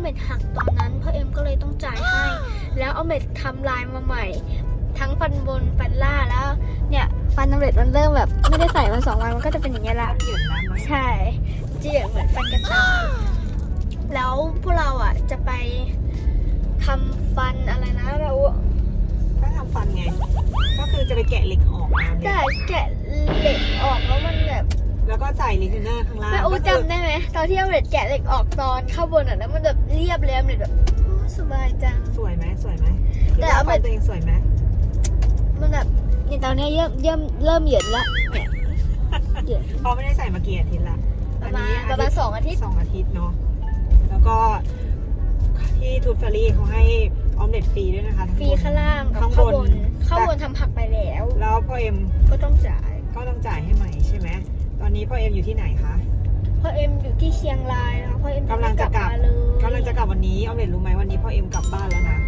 เม็ดหักตอนนั้นพ่อเอ็มก็เลยต้องจ่ายให้ แล้วเอาเม็ดทำลายมาใหม่ ทั้งฟันบนฟันล่างแล้ว เนี่ยฟันออมเล็ตมันเริ่มแบบไม่ได้ใส่มาสองวันมันก็จะเป็นอย่างเงี้ยละเหยื่อน้ำไหมใช่เจียงเหมือนฟันกระต่ายแล้วพวกเราอะจะไปทำฟันอะไรนะเราก็ทำฟันไง ก็คือจะไปแกะเหล็กออกนะแต่แกะเหล็กออกแล้วมันแบบ แล้วก็ใส่ลิเทนเนอร์ข้างล่างแม่อูก็คือจำได้ไหมตอนที่เอาเหล็กแกะเหล็กออกตอนข้างบนอะแล้วมันแบบเรียบเลยเหล็กแบบโอ้สบายจัง สวยไหมสวยไหมแต่คิดเอาว่าไปฟันตัวเองสวยไหมมันแบบเนี่ยตอนเนี้ยเริ่มเริ่มเริ่มเหยินละเนี่ยเหยินเพราะไม่ได้ใส่มากี่อาทิตย์ละประมาณอันนี้ประมาณสองอาทิตย์สองอาทิตย์เนาะแล้วก็ที่ทูตเฟอรี่เขาให้ออมเล็ตฟรีด้วยนะคะทั้ฟรีข้างล่างกับข้างข้างบบนนข้างบนทำผักไปแล้ว แล้วพ่อเอ็มก็ต้องจ่ายก็ต้องจ่ายให้ใหม่ใช่ไหมต อนนี้พ่อเอ็มอยู่ที่ไหนคะเพราะเอ็มอยู่ที่เชียงรายแล้วเพราะเอ็มกำลังจะกลับมาเลยกำลังจะกลับวันนี้ออมเล็ตรู้ไหมวันนี้พ่อเอ็มกลับบ้านแล้วนะ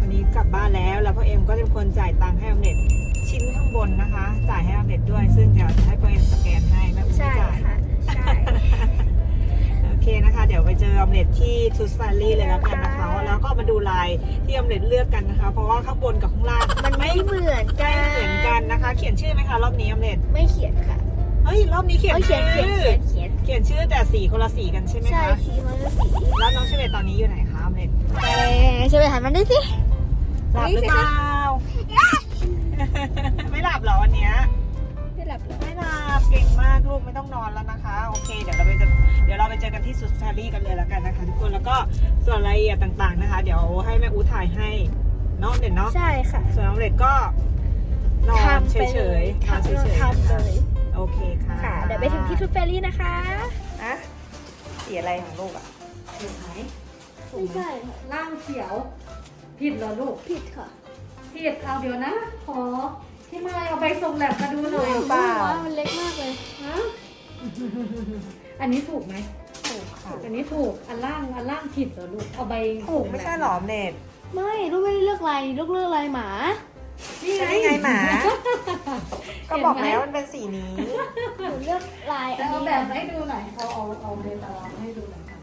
วันนี้กลับบ้านแล้วแล้วพ่อเอ็มก็จะเป็นคนจ่ายตังค์ให้ออมเล็ตชิ้นข้างบนนะคะ จ่ายให้ออมเล็ตด้วย ซึ่งเดี๋ยวจะให้พ่อเอ็มสแกนให้แม่อุ้มใช่จ่ายค่ะใช่โอเคนะคะ เดี๋ยวไปเจอออมเล็ตที่ทูสฟารี่เลยแล้วกันนะคะแล้วก็มาดูลายที่ออมเล็ตเลือกกันนะคะ เพราะว่าข้างบนกับข้างล่างมันไม่เหมือนกัไม่นเหมือนกันนะคะ เขียนชื่อไหมคะรอบนี้ออมเล็ตไม่เขียนค่ะ เฮ้ยรอบนี้เขียนเอาเขียนชื่เขียนอเขียนเขียนเขียนชื่อแต่สีคนละสีกันใช่ไหมใช่คะสีมันละสีแล้วน้องเชเวตตอนนี้อยู่ไหนคะออมเล็ตแต่ใช่ไหมหันมันได้สิหลับหรือเปล่า ไม่หลับเหรอวันเนี้ย ไม่หลับแล้วไม่หลับเก่งมากลูกไม่ต้องนอนแล้วนะคะ โอเค เดี๋ยวเราไปเจอเดี๋ยวเราไปเจอกันที่สุดแฟรี่กันเลยแล้วกันนะคะ ทุกคนแล้วก็ส่วนรายละเอียดต่างๆนะคะ เดี๋ยวให้แม่อูถ่ายให้เนาะเด็ดเนาะใช่ค่ะส่วนน้องเด็ดก็นอนทำเฉไปเลยๆนอนเฉยๆทำเลย โอเคค่ะค่ะ เดี๋ยวไปถึงที่ทูตเฟรลี่นะคะนะสีอะไรของลูกอะถูกไหมไม่ใช่ค่ะร่างเขียว ผิดเหรอลูก ผิดค่ะ ผิดเอาเดี๋ยวนะ ขอที่มายเอาไปส่งแลบมาดูหน่อยเปล่าว่ามันเล็กมากเลยฮะอันนี้ถูกไหมถูกค่ะ อันนี้ถูก อันล่าง อันล่างผิดเหรอลูก เอาใบถูกไม่ใช่หรอเน็ตไม่ ลูกไม่ได้เลือกลายลูกเลือกลายหมา นี่ไงนี่ไงหมา ก็บอกแล้วมันเป็นสีนี้ หนูเลือกลายอันเอานี้แบบให้ดูหน่อยเอาเอาเอาเบตารางให้ดูหน่อยค่ะ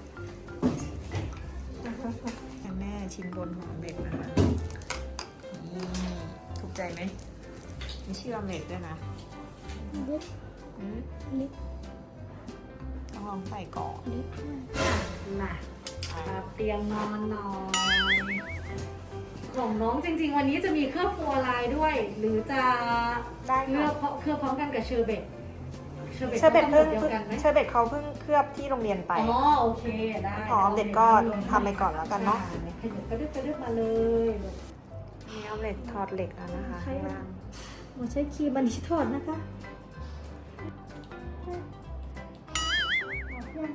แม่ชิ้นบนของเด็กนะคะนี่ถูกใจไหมมีชื่อออมเล็ตด้วยนะอืมลิปต้องลองใส่ก่อนลิปมาครับเตียงนอนหน่อย ของน้องจริง ๆ วันนี้จะมีเคลือบฟัวลายด้วย หรือจะได้เคลืค่ะอบเพราะเคลือบพร้อมกันกับเชอร์เบตเชอร์เบตเชอร์เบตเขาเพิ่งกำหนดเดียวกันไหมเชอร์เบตเขาเพิ่งเคลือบที่โรงเรียนไป อ๋อโอเคได้ของออมเล็ตก็ทำไปก่อนแล้วกันเนาะขยับกระดึบกระดึบมาเลยลูกนี่ออมเล็ตถอดเหล็กแล้วนะคะข้างล่างมาใช้ครีมอันนี้ถอดนะคะ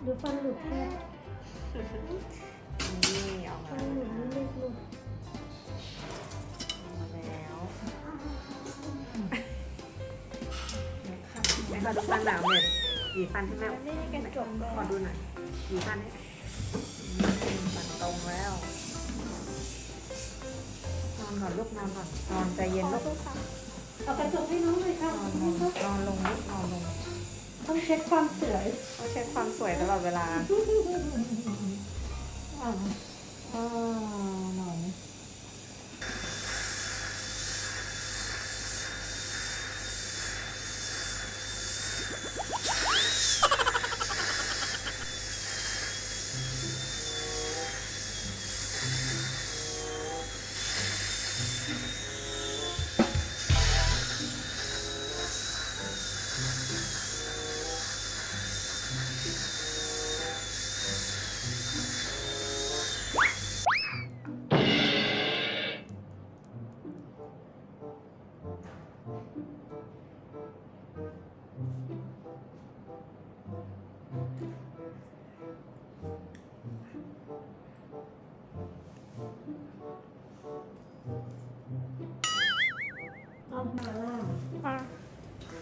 ดูฟันหลุดแค่นี่ออกมาฟันหลุดนี่เล็กลูก มาดูฟันแบบออมเล็ตหวีฟันให้แม่ไม่กระจกขอดูหน่อยหวีฟันให้อืมฟันตรงแล้ว นอนก่อนลูกนอนก่อนนอนใจเย็นลูกเอากระจกให้น้องเลยค่ะนอนลงนอนลงลูกนอนลงต้องเช็คความสวยต้องเช็คความสวยตลอดเวลา อ่าอ่านอย มาล่าง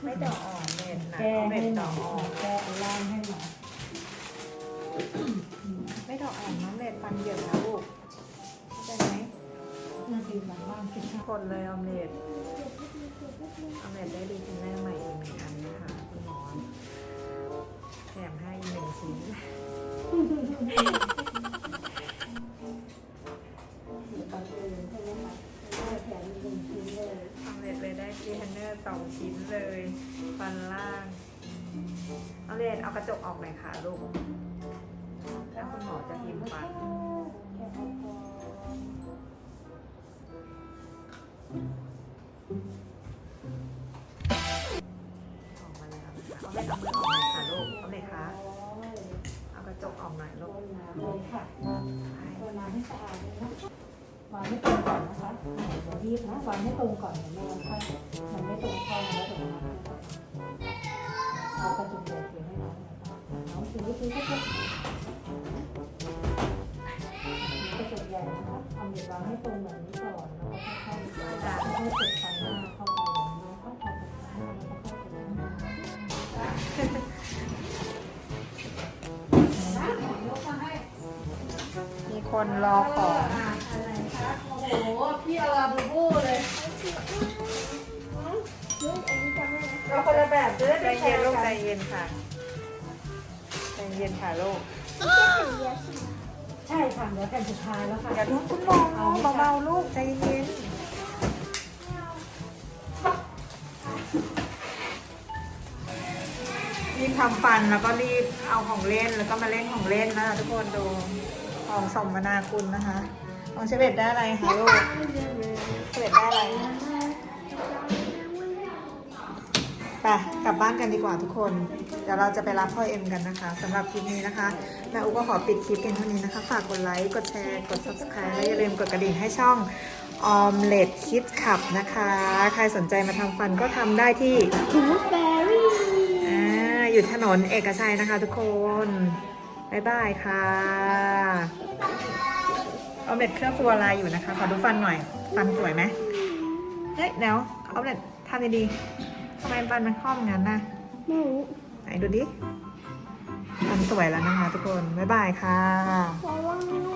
ไม่ดอกอ่อนเม็ดนะแก้เอาให้เม็ดหดน่ออกยอ่อนแก้ล่างให้หน่อยไม่ดอกอ่อนน้องเม็ดฟันเหยินนะลูกเข้าใจไหมน่าดีหลังบ้านคิดค่ะคนเลยออมเล็ตออมเล็ตได้ดีคุณแม่ใหม่อีกหนึ่งอันนะคะคุณหมอแถมให้อีกหนึ่งชิ้น ชิ้นเลยฟันล่างเอาเลนเอากระจกออกหน่อยค่ะลูก แล้วคุณหมอจะพิมพ์ฟันออกมาแล้วนะคะเอาเลนเอามือออกหน่อยค่ะลูก เอาเลยค่ะ เอากระจกออกหน่อยลูกเลยค่ะตัวน้ำให้สะอาดเลยนะวางให้ตรงก่อนนะคะเดี๋ ยวรีบนะวางให้ตรงก่อนเดี๋ยวไม่งั้นค่อยมันไม่ตรงข้อแล้วเดี๋ยวมันเอากระจุกเดียวให้น้องนะคะน้องซื้อซื้อกระจกกระจกใหญ่นะคะเอาเดี๋ยวางให้ตรงแบบนี้ก่อนแล้วก็ค่อยๆค่อยๆเปิดฟันหน้าเข้าไปอย่างนี้ค่อยๆเข้าแล้วก็ค่อยๆเปิดฟันหน้านะยกมาให้มีคนรอของ เราคนละแบบจะได้ใจไปแชเย็นร์ลูกกัใจนเย็นค่ะใจเย็นค่ะลูกใช่ค่ะเดี๋ยวแผ่นสุดท้ายแล้วค่ะอย่าลุกคุณหมอเบาๆลูกใจเย็นรีบทำฟันแล้วก็รีบเอาของเล่นแล้วก็มาเล่นของเล่นนะคะทุกคนดูของสมนาคุณนะคะของเชเบตได้อะไรคะลูกเชเบตได้อะไร ไปกลับบ้านกันดีกว่าทุกคน เดี๋ยวเราจะไปรับพ่อเอ็มกันนะคะสำหรับคลิปนี้นะคะแม่อุก็ขอปิดคลิปเพียงเท่านี้นะคะ ฝากกดไลค์ กดแชร์ กด subscribe และอย่าลืมกดกระดิ่งให้ช่องออมเล็ตคิดขับนะคะ ใครสนใจมาทำฟันก็ทำได้ที่ทูแบรี่อ่าอยู่ถนนเอกชัยนะคะทุกคน บ๊ายบายค่ะ ออมเล็ตเครื่องฟัวลายอยู่นะคะ ขอดูฟันหน่อย ฟันสวยไหมเฮ้ยเดี๋ยวออมเล็ตทำดีๆ ทำไมฟันมันคล่อมงั้นนะไม่รู้ไหนดูดิฟันสวยแล้วนะคะทุกคน บ๊ายบายค่ะ เพราะว่าไม่รู้